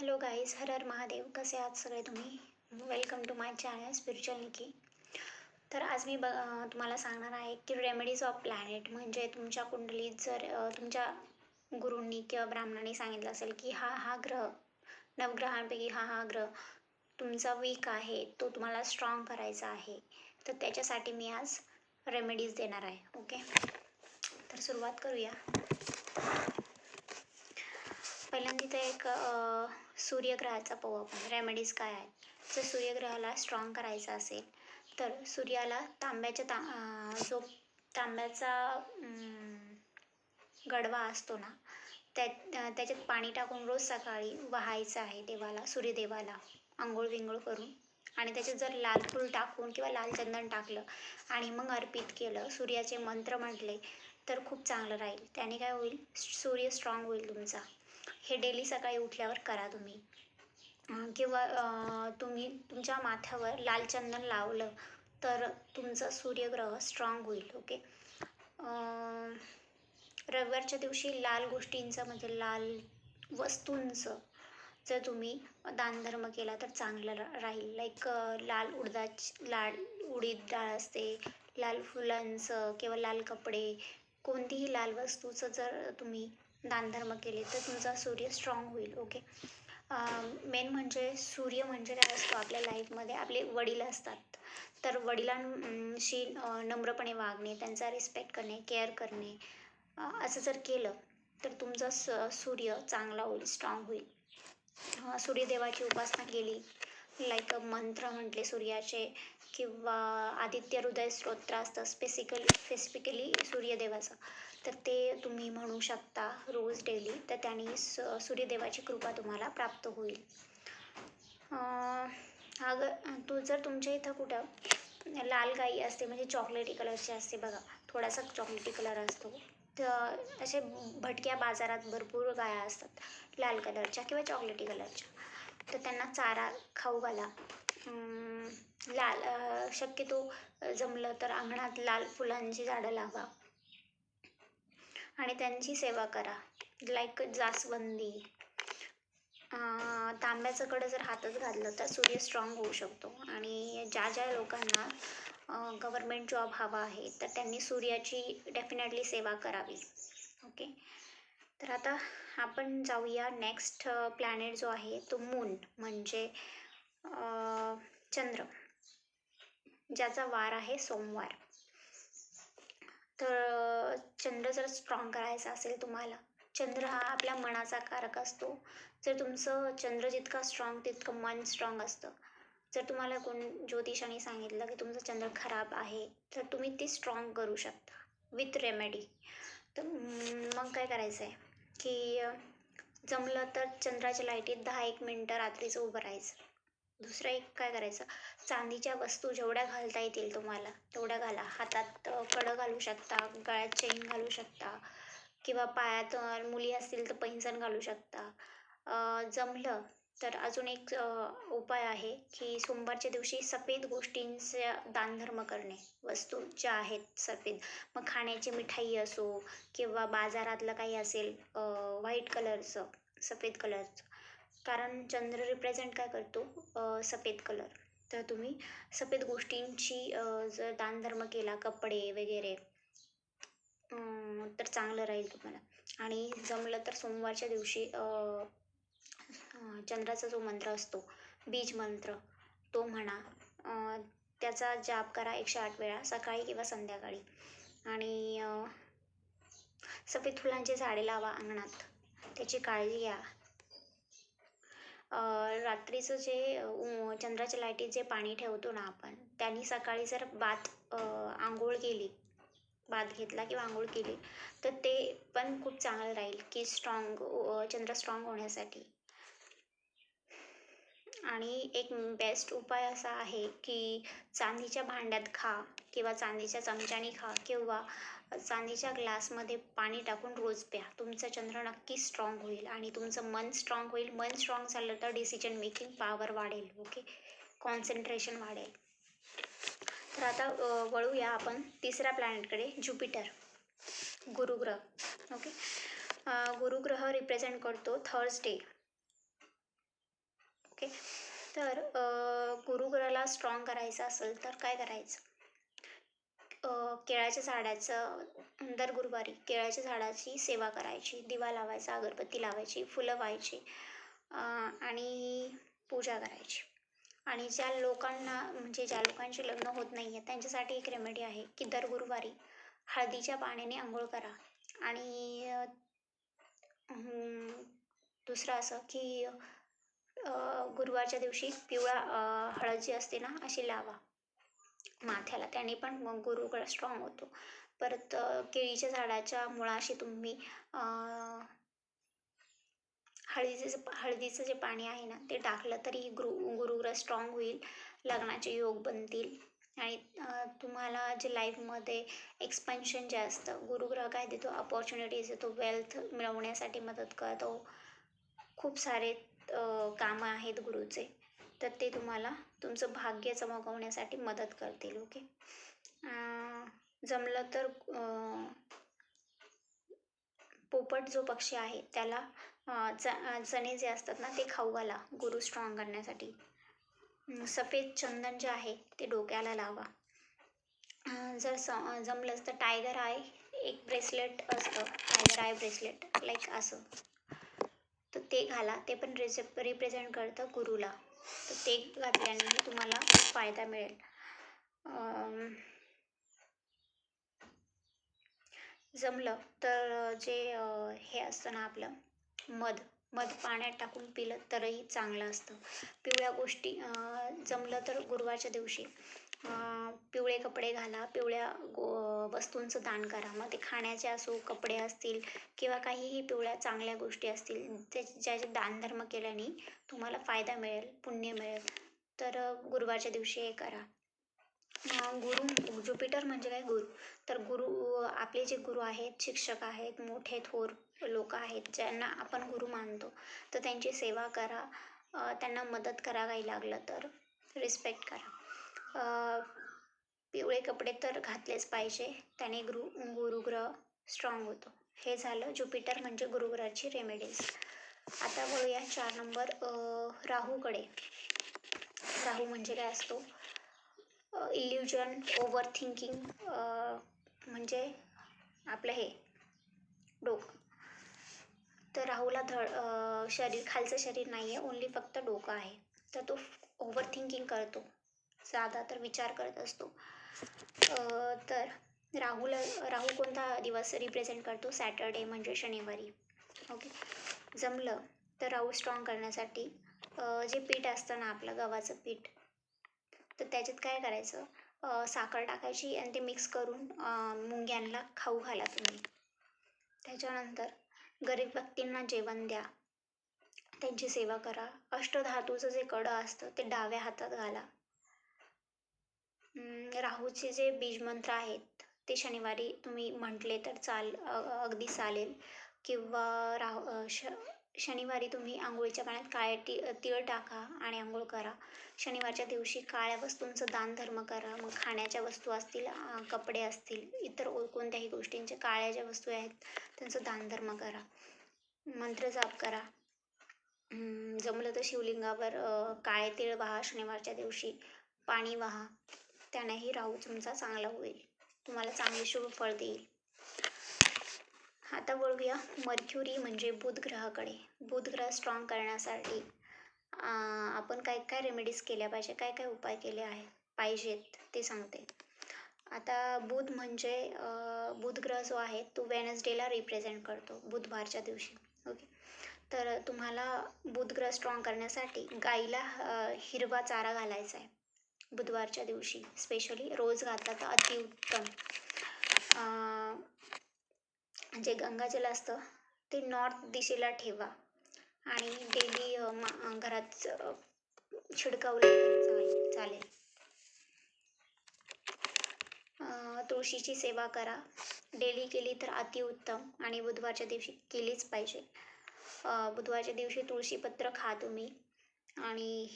Hello guys हर हर महादेव. कसे आहात सगळे तुम्ही? Welcome to my channel spiritual Niki तर आज मी ब तुम्हाला सांगणार आहे की रेमेडीज ऑफ प्लॅनेट म्हणजे तुमच्या कुंडलीत जर तुमच्या गुरूंनी किंवा ब्राह्मणांनी सांगितलं असेल की हा हा ग्रह नवग्रहांपैकी हा हा ग्रह तुमचा वीक आहे तो तुम्हाला स्ट्रॉंग करायचा आहे तर त्याच्यासाठी मी आज रेमेडीज देणार आहे ओके तर सुरुवात करूया. पहिल्यांदा इथे एक सूर्यग्रहाचा पाहू रेमेडीज काय आहेत जर सूर्यग्रहाला स्ट्रॉंग करायचा असेल तर सूर्याला तांब्याच्या ता जो तांब्याचा गडवा असतो ना त्या त्याच्यात पाणी टाकून रोज सकाळी वहायचं आहे देवाला सूर्यदेवाला आंघोळ विंघोळ करून. आणि त्याच्यात जर लाल फूल टाकून किंवा लाल चंदन टाकलं आणि मग अर्पित केलं सूर्याचे मंत्र म्हटले तर खूप चांगलं राहील. त्याने काय होईल? सूर्य स्ट्रॉंग होईल तुमचा. हे डेली सकाळी उठल्यावर करा तुम्ही. किंवा तुम्ही तुमच्या माथ्यावर लाल चंदन लावलं तर तुमचा सूर्यग्रह स्ट्रॉंग होईल ओके रविवारच्या दिवशी लाल गोष्टींचं म्हणजे लाल वस्तूंचं जर तुम्ही दानधर्म केला तर चांगलं रा राहील. लाईक लाल उडदाच लाल उडीद डाळ असते लाल फुलांचं किंवा लाल कपडे कोणतीही लाल वस्तूचं जर तुम्ही दानधर्म केले तर तुमचा सूर्य स्ट्रॉंग होईल ओके मेन म्हणजे सूर्य म्हणजे काय असतो? आपल्या लाईफमध्ये आपले वडील असतात. तर वडिलांशी नम्रपणे वागणे त्यांचा रिस्पेक्ट करणे केअर करणे असं जर केलं तर तुमचा स सूर्य चांगला होईल स्ट्रॉंग होईल. सूर्यदेवाची उपासना केली लाईक मंत्र म्हटले सूर्याचे किंवा आदित्य हृदय स्तोत्र असतं स्पेसिकली स्पेसिफिकली सूर्यदेवाचं. तर ते तुम्ही म्हणू शकता रोज डेली. तर त्याने स सूर्यदेवाची कृपा तुम्हाला प्राप्त होईल. अं, ग तो जर तुमच्या इथं कुठं लाल गाई असते म्हणजे चॉकलेटी कलरची असते बघा थोडासा चॉकलेटी कलर असतो तर असे भटक्या बाजारात भरपूर गाया असतात लाल कलरच्या किंवा चॉकलेटी कलरच्या. तर त्यांना चारा खाऊ घाला. लाल शक्यतो जमलं तर अंगणात लाल फुलांची झाडं लावा. आणि त्यांची सेवा करा. लाईक जास्वंदी. अं, तांब्याचं कडं जर हातच घातलं तर सूर्य स्ट्रॉंग होऊ शकतो. आणि ज्या ज्या लोकांना गव्हर्मेंट जॉब हवा आहे तर त्यांनी सूर्याची डेफिनेटली सेवा करावी. ओके तर आता आपण जाऊया नेक्स्ट प्लॅनेट जो आहे तो मून म्हणजे चंद्र. ज्याचा वार आहे सोमवार. तर चंद्र जर स्ट्रॉंग करायचा असेल तुम्हाला चंद्र हा आपल्या मनाचा कारक असतो. जर तुमचं चंद्र जितका स्ट्रॉंग तितकं मन स्ट्रॉंग असतं. जर तुम्हाला कोण ज्योतिषाने सांगितलं की तुमचं चंद्र खराब आहे तर तुम्ही ती स्ट्रॉंग करू शकता विथ रेमेडी तर मग काय करायचं आहे की जमलं तर चंद्राच्या लाईटीत दहा एक मिनटं रात्रीचं उभं राहायचं. दुसरं एक काय करायचं? चांदीच्या वस्तू जेवढ्या घालता येतील तुम्हाला तेवढ्या घाला. हातात कडं घालू शकता गळ्यात चेन घालू शकता किंवा पायात मुली असतील तर पैंजण घालू शकता. जमलं तर अजून एक उपाय आहे की सोमवारच्या दिवशी सफेद गोष्टींचे दानधर्म करणे. वस्तू ज्या आहेत सफेद मग खाण्याची मिठाई असो किंवा बाजारातलं काही असेल व्हाईट कलरचं सफेद कलरचं कारण चंद्र रिप्रेझेंट काय करतो? सफेद कलर तर तुम्ही सफेद गोष्टींची जर दानधर्म केला कपडे वगैरे तर चांगलं राहील तुम्हाला. आणि जमलं तर सोमवारच्या दिवशी चंद्राचा जो मंत्र असतो बीज मंत्र तो म्हणा. त्याचा जाप करा एकशे आठ वेळा सकाळी किंवा संध्याकाळी. आणि सफेद फुलांची झाडे लावा अंगणात. त्याची काळजी घ्या. रात्रीचं जे चंद्राच्या लाईटीत जे पाणी ठेवतो ना आपण त्यांनी सकाळी जर बात आंघोळ केली बाथ घेतला किंवा आंघोळ केली तर ते पण खूप चांगलं राहील की स्ट्रॉंग चंद्र स्ट्रॉंग होण्यासाठी. आणि एक बेस्ट उपाय असा आहे की चांदीच्या भांड्यात खा किंवा चांदीच्या चमच्याने खा किंवा चांदीच्या ग्लासमध्ये पाणी टाकून रोज प्या. तुमचा चंद्र नक्की स्ट्रॉंग होईल आणि तुमचं मन स्ट्रॉंग होईल. मन स्ट्रॉंग झालं तर डिसिजन मेकिंग पॉवर वाढेल ओके कॉन्सन्ट्रेशन वाढेल. तर आता वळूया आपण तिसऱ्या प्लॅनेटकडे ज्युपिटर गुरुग्रह ओके गुरुग्रह रिप्रेझेंट करतो थर्सडे तर गुरुग्रहाला स्ट्रॉंग करायचं असेल तर काय करायचं? केळाच्या झाडाचं दर गुरुवारी केळाच्या झाडाची सेवा करायची दिवा लावायचा अगरबत्ती लावायची फुलं व्हायची आणि पूजा करायची. आणि ज्या लोकांना म्हणजे ज्या लोकांची लग्न होत नाही आहे त्यांच्यासाठी एक रेमेडी आहे की दर गुरुवारी हळदीच्या पाण्याने आंघोळ करा. आणि दुसरं असं की गुरुवारच्या दिवशी पिवळा हळद जी असते ना अशी लावा. माथ्याला. त्याने पण मग गुरुग्रह स्ट्रॉंग होतो. परत केळीच्या झाडाच्या मुळाशी तुम्ही हळदीचे जे हळदीचं जे पाणी आहे ना ते टाकलं तरी गुरु गुरुग्रह स्ट्रॉंग होईल लग्नाचे योग बनतील. आणि तुम्हाला जे लाईफमध्ये एक्सपेन्शन जे असतं गुरुग्रह काय देतो? अपॉर्च्युनिटीज देतो. वेल्थ मिळवण्यासाठी मदत करतो. खूप सारे कामं आहेत गुरुचे. तर ते तुम्हाला तुमचं भाग्य चमकवण्यासाठी मदत करतील ओके जमलं तर पोपट जो पक्षी आहे त्याला च चणे जे असतात ना ते खाऊ घाला गुरु स्ट्रॉंग करण्यासाठी. सफेद चंदन जे आहे ते डोक्याला लावा. जर स जमलंच तर टायगर आय एक ब्रेसलेट असतं टायगर आय ब्रेसलेट लाईक असं. तर ते घाला ते पण रिसे रिप्रेझेंट करतं गुरुला. तर ते घातल्याने तुम्हाला फायदा मिळेल. जमलं तर जे हे असतं ना आपलं मध. मध पाण्यात टाकून पिलं तरही चांगलं असतं. पिवळ्या गोष्टी जमलं तर गुरुवारच्या दिवशी पिवळे कपडे घाला पिवळ्या गो वस्तूंचं दान करा. मग ते खाण्याचे असो कपडे असतील किंवा काहीही पिवळ्या चांगल्या गोष्टी असतील त्या ज्याचे दानधर्म केल्याने तुम्हाला फायदा मिळेल पुण्य मिळेल. तर गुरुवारच्या दिवशी हे करा. गुरु ज्युपिटर म्हणजे काय? गुरु. तर गुरु आपले जे गुरु आहेत शिक्षक आहेत मोठे थोर लोक आहेत ज्यांना आपण गुरु मानतो तर त्यांची सेवा करा. त्यांना मदत करा काही लागलं तर रिस्पेक्ट करा. पिवळे कपडे तर घातलेच पाहिजे. त्याने गुरु गुरुग्रह स्ट्रॉंग होतो. हे झालं ज्युपिटर म्हणजे गुरुग्रहाची रेमेडीज आता वळूया चार नंबर राहूकडे. राहू म्हणजे काय असतो? इल्युजन ओव्हर थिंकिंग म्हणजे आपलं हे डोकं. राहूला धड शरीर खालचं शरीर नाही आहे ओन्ली फक्त डोकं आहे. तर तो ओव्हर थिंकिंग करतो. साधा तर विचार करत असतो. तर राहूला राहू कोणता दिवस रिप्रेझेंट करतो? सॅटर्डे म्हणजे शनिवारी. ओके जमलं तर राहू स्ट्रॉंग करण्यासाठी जे पीठ असतं ना आपलं गव्हाचं पीठ तर त्याच्यात काय करायचं? साखर टाकायची आणि ते मिक्स करून मुंग्यांना खाऊ घाला तुम्ही. त्याच्यानंतर गरीब व्यक्तींना जेवण द्या. त्यांची सेवा करा. अष्टधातूचं जे कडं असतं ते डाव्या हातात घाला. राहूचे जे बीजमंत्र आहेत ते शनिवारी तुम्ही म्हटले तर चाल अगदी चालेल. किंवा राहू श शनिवारी तुम्ही आंघोळीच्या पाण्यात काळे ती तीळ टाका आणि आंघोळ करा. शनिवारच्या दिवशी काळ्या वस्तूंचं दानधर्म करा. मग खाण्याच्या वस्तू असतील कपडे असतील इतर कोणत्याही गोष्टींचे काळ्या ज्या वस्तू आहेत त्यांचं दानधर्म करा. मंत्र जाप करा. जमलं तर शिवलिंगावर काळे तीळ वाहा. शनिवारच्या दिवशी पाणी वाहा. त्यानेही राहू तुमचा चांगला होईल. तुम्हाला चांगले शुभ फळ देईल. आता वळूया. मर्क्युरी म्हणजे बुध ग्रहाकडे बुध ग्रह स्ट्रॉंग करण्यासाठी आपण काय काय रेमेडीज केल्या पाहिजे? काय काय उपाय केले आहे? पाहिजेत ते सांगते. आता बुध म्हणजे बुध ग्रह जो आहे तो वेनसडेला रिप्रेझेंट करतो बुधवारच्या दिवशी. ओके तर तुम्हाला बुध ग्रह स्ट्रॉंग करण्यासाठी गाईला हिरवा चारा घालायचा आहे बुधवारच्या दिवशी. स्पेशली रोज घातला तर अतिउत्तम. जे गंगाजल असतं ते नॉर्थ दिशेला ठेवा. आणि डेली घरात शिडकावलं चालेल चालेल. तुळशीची सेवा करा. डेली केली तर अतिउत्तम आणि बुधवारच्या दिवशी केलीच पाहिजे. बुधवारच्या दिवशी तुळशीपत्र खा तुम्ही. आणि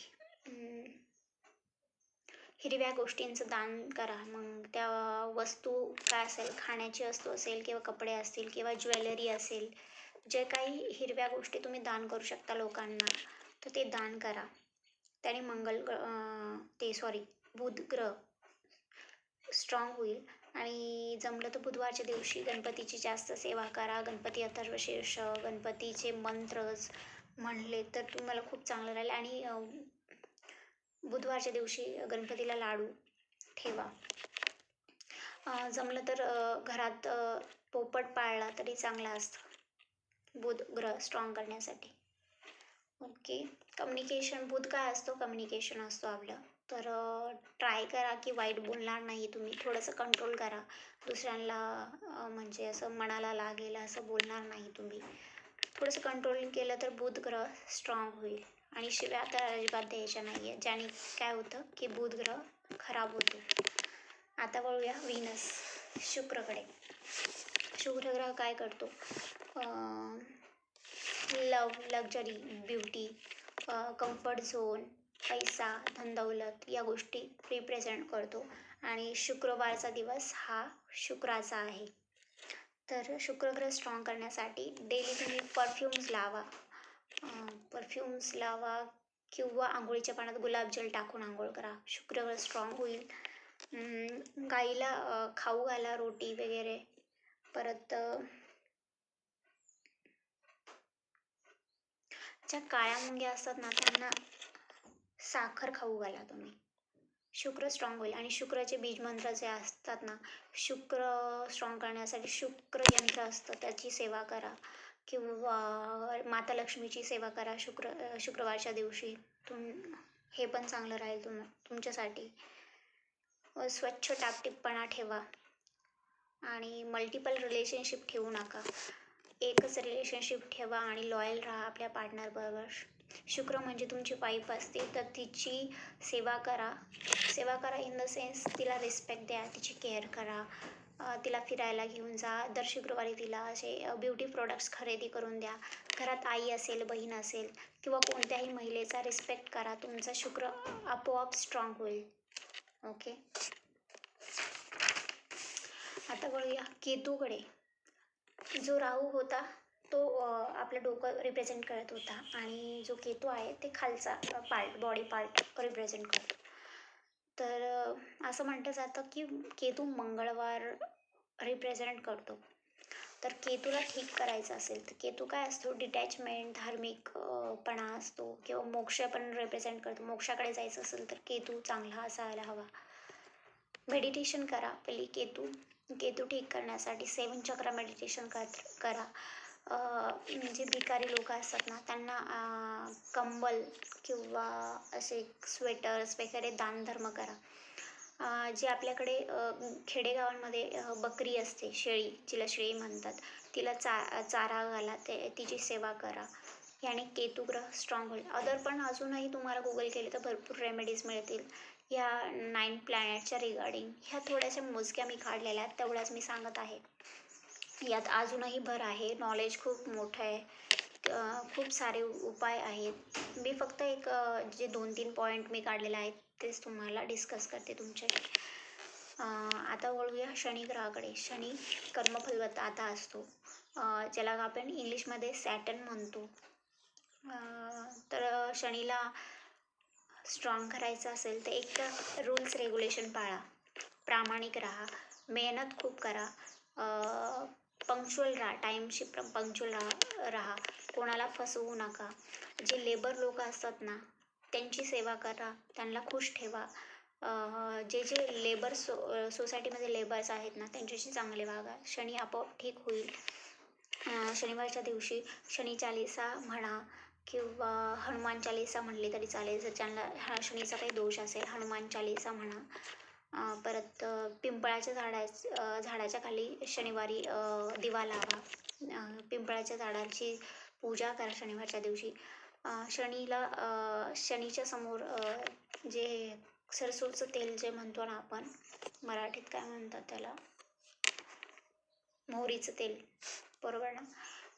हिरव्या गोष्टींचं दान करा. मग त्या वस्तू काय असेल खाण्याची वस्तू असेल किंवा कपडे असतील किंवा ज्वेलरी असेल जे काही हिरव्या गोष्टी तुम्ही दान करू शकता लोकांना तर ते दान करा. त्याने मंगल ते सॉरी बुध ग्रह स्ट्रॉंग होईल. आणि जमलं तर बुधवारच्या दिवशी गणपतीची जास्त सेवा करा. गणपती अथर्वशीर्ष गणपतीचे मंत्रज म्हणले तर तुम्हाला खूप चांगलं राहील. आणि बुधवारच्या दिवशी गणपतीला लाडू ठेवा. जमलं तर घरात पोपट पाळला तरी चांगला असतं. बुध ग्रह स्ट्रॉंग करण्यासाठी. ओके. कम्युनिकेशन बुध काय असतो? कम्युनिकेशन असतो आपलं. तर ट्राय करा की वाईट बोलणार नाही तुम्ही. थोडंसं कंट्रोल करा. दुसऱ्यांना म्हणजे असं मनाला लागेल असं बोलणार नाही तुम्ही. थोडंसं कंट्रोल केलं तर बुध ग्रह स्ट्रॉंग होईल. आणि शिव्या तर अजिबात द्यायच्या नाही आहे ज्याने काय होतं की बुध ग्रह खराब होतो. आता वळूया व्हीनस शुक्रकडे. शुक्र ग्रह काय करतो? Love luxury beauty comfort zone पैसा धनदौलत या गोष्टी रिप्रेझेंट करतो. आणि शुक्रवारचा दिवस हा शुक्राचा आहे. तर शुक्रग्रह स्ट्रॉंग करण्यासाठी डेली तुम्ही परफ्युम्स लावा. परफ्युम्स लावा किंवा आंघोळीच्या पाण्यात गुलाबजल टाकून आंघोळ करा. शुक्रवार स्ट्रॉंग होईल. अं, गाईला खाऊ घाला रोटी वगैरे. परत ज्या काळ्या मुंग्या असतात ना त्यांना साखर खाऊ घाला तुम्ही. शुक्र स्ट्रॉंग होईल. आणि शुक्राचे बीजमंत्र जे असतात ना शुक्र स्ट्रॉंग करण्यासाठी शुक्र यंत्र असतं त्याची सेवा करा. किंवा माता लक्ष्मीची सेवा करा शुक्र शुक्रवारच्या दिवशी. तुम हे पण चांगलं राहील तुम तुमच्यासाठी. स्वच्छ टापटीपणा ठेवा. आणि मल्टिपल रिलेशनशिप ठेवू नका. एकच रिलेशनशिप ठेवा आणि लॉयल राहा आपल्या पार्टनरबरोबर शुक्र म्हणजे तुमची वाईफ असते तर तिची सेवा करा. सेवा करा इन द सेन्स तिला रिस्पेक्ट द्या तिची केअर करा. तिला फिरायला घेऊन जा. दर शुक्रवारी तिला असे ब्युटी प्रोडक्ट्स खरेदी करून द्या. घरात आई असेल बहीण असेल किंवा कोणत्याही महिलेचा रिस्पेक्ट करा. तुमचा शुक्र आपोआप स्ट्रॉंग होईल. ओके आता वळूया केतूकडे. जो राहू होता तो आपलं डोकं रिप्रेझेंट करत होता. आणि जो केतू आहे ते खालचा पार्ट बॉडी पार्ट रिप्रेझेंट करतो. तर असं म्हटलं जातं की केतू मंगळवार रिप्रेझेंट करतो. तर केतूला ठीक करायचं असेल तर केतू काय असतो डिटॅचमेंट धार्मिकपणा असतो किंवा मोक्ष पण रिप्रेझेंट करतो. मोक्षाकडे जायचं असेल तर केतू चांगला असायला हवा. मेडिटेशन करा. पहिली केतू केतू ठीक करण्यासाठी सेवन चक्र मेडिटेशन कर करा. जे म्हणजे भिकारी लोक असतात ना त्यांना कंबल किंवा असे स्वेटर्स वगैरे दानधर्म करा. जे आपल्याकडे खेडेगावांमध्ये बकरी असते शेळी जिला शेळी म्हणतात तिला चा चारा घाला ते तिची सेवा करा. याने केतुग्रह स्ट्रॉंग होईल. अदर पण अजूनही तुम्हाला गुगल केले तर भरपूर रेमेडीज मिळतील. या नाईन प्लॅनेटच्या रिगार्डिंग ह्या थोड्याशा मोजक्या मी काढलेल्या आहेत तेवढ्याच मी सांगत आहे. यात अजूनही भर आहे. नॉलेज खूप मोठं आहे. खूप सारे उपाय आहेत. मी फक्त एक जे दोन तीन पॉईंट मी काढलेले आहेत तेच तुम्हाला डिस्कस करते तुमचे. आता वळूया शनी ग्रहाकडे शनी कर्मफलवत आता असतो. ज्याला आपण इंग्लिशमध्ये सॅटन म्हणतो. तर शनीला स्ट्रॉंग करायचं असेल तर एक रूल्स रेग्युलेशन पाळा. प्रामाणिक राहा. मेहनत खूप करा. पंक्च्युअल राहा टाईमशी पंक्च्युअल राहा राहा. कोणाला फसवू नका. जे लेबर लोक असतात ना त्यांची सेवा करा. त्यांना खुश ठेवा. जे जे लेबर सो सोसायटीमध्ये लेबर्स आहेत ना त्यांच्याशी चांगले वागा. शनी आपोआप ठीक होईल. शनिवारच्या दिवशी शनी चालिसा म्हणा किंवा हनुमान चालिसा म्हणले तरी चालेल. जर ज्यांना हा शनीचा काही दोष असेल हनुमान चालिसा म्हणा. परत पिंपळाच्या झाडा झाडाच्या खाली शनिवारी दिवा लावा. पिंपळाच्या झाडाची पूजा करा शनिवारच्या दिवशी. शनीला शनीच्या समोर जे सरसोचं तेल जे म्हणतो ना आपण मराठीत काय म्हणतात त्याला? मोहरीचं तेल. बरोबर ना?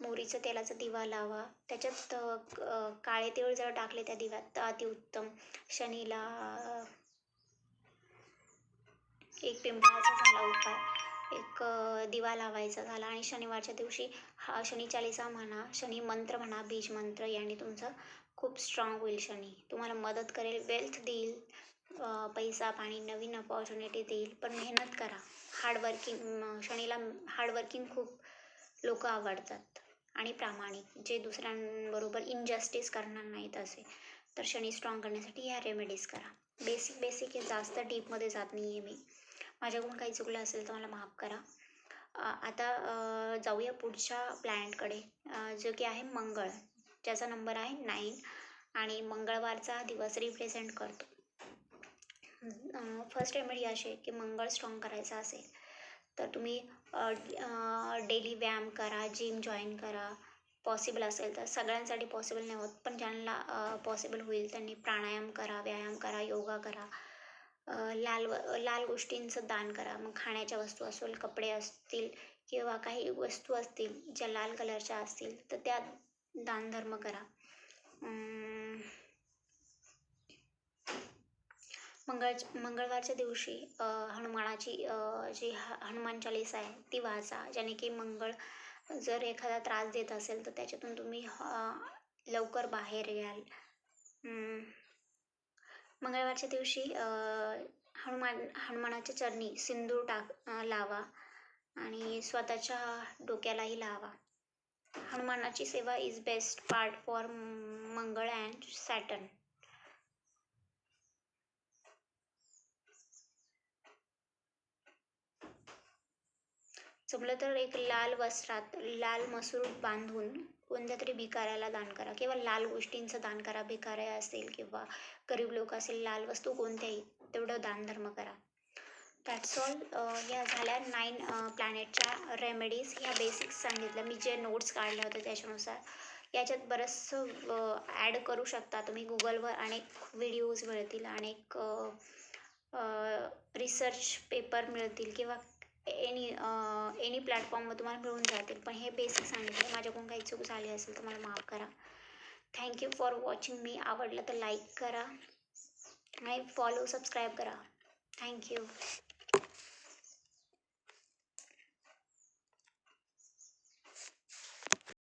मोहरीचं तेलाचा दिवा लावा. त्याच्यात काळे तीळ जर टाकले त्या दिव्यात अतिउत्तम. शनीला एक पिंपळाचा झाला उपाय. एक दिवा लावायचा झाला आणि शनिवारच्या दिवशी हा शनी चालिसा म्हणा शनी मंत्र म्हणा बीज मंत्र याने तुमचं खूप स्ट्रॉंग होईल शनी. तुम्हाला मदत करेल वेल्थ देईल पैसा पाणी नवीन अपॉर्च्युनिटी देईल. पण मेहनत करा. हार्डवर्किंग शनीला हार्डवर्किंग खूप लोक आवडतात. आणि प्रामाणिक जे दुसऱ्यांबरोबर इनजस्टिस करणार नाहीत असे तर शनी स्ट्रॉंग करण्यासाठी ह्या रेमेडीज करा. बेसिक बेसिक हे जास्त डीपमध्ये जात नाही आहे मी. माझ्याकडून काही चुकलं असेल तर मला माफ करा. आता जाऊया पुढच्या प्लॅनेटकडे जो की आहे मंगळ. ज्याचा नंबर आहे नाईन आणि मंगळवारचा दिवस रिप्रेझेंट करतो. फर्स्ट रेमेडी अशी की मंगळ स्ट्रॉंग करायचा असेल तर तुम्ही डेली व्यायाम करा जिम जॉईन करा. पॉसिबल असेल तर सगळ्यांसाठी पॉसिबल नाही होत पण ज्यांना पॉसिबल होईल त्यांनी प्राणायाम करा व्यायाम करा योगा करा. लाल व लाल गोष्टींचं दान करा. मग खाण्याच्या वस्तू असेल कपडे असतील किंवा काही वस्तू असतील ज्या लाल कलरच्या असतील तर त्या दानधर्म करा. मंगळ मंगळवारच्या दिवशी हनुमानाची जी ह हनुमान चालीसा आहे ती वाचा. ज्याने की मंगळ जर एखादा त्रास देत असेल तर त्याच्यातून तुम्ही लवकर बाहेर याल. मंगळवारच्या दिवशी हनुमान हनुमानाच्या चरणी सिंदूर टाक लावा आणि स्वतःच्या डोक्यालाही लावा. हनुमानाची सेवा इज बेस्ट पार्ट फॉर मंगळ अँड सॅटर्न जमलं तर एक लाल वस्त्रात लाल मसूर बांधून कोणत्या तरी भिकाऱ्याला दान करा किंवा लाल गोष्टींचं दान करा भिकाऱ्या असेल किंवा गरीब लोक असेल लाल वस्तू कोणत्याही तेवढं दानधर्म करा. दॅट्स ऑल या झाल्या नाईन प्लॅनेटच्या रेमेडीज ह्या बेसिक्स सांगितल्या. मी जे नोट्स काढल्या होत्या त्याच्यानुसार. याच्यात बरंचसं ॲड करू शकता तुम्ही गुगलवर अनेक व्हिडिओज मिळतील. अनेक रिसर्च पेपर मिळतील किंवा एनी एनी प्लॅटफॉर्मवर तुम्हाला मिळून जातील. पण हे बेसिक सांगितलं. माझ्याकडून काही चूक झाली असेल तर मला माफ करा. थँक्यू फॉर वॉचिंग मी आवडलं तर लाईक करा. आणि फॉलो सबस्क्राईब करा. थँक्यू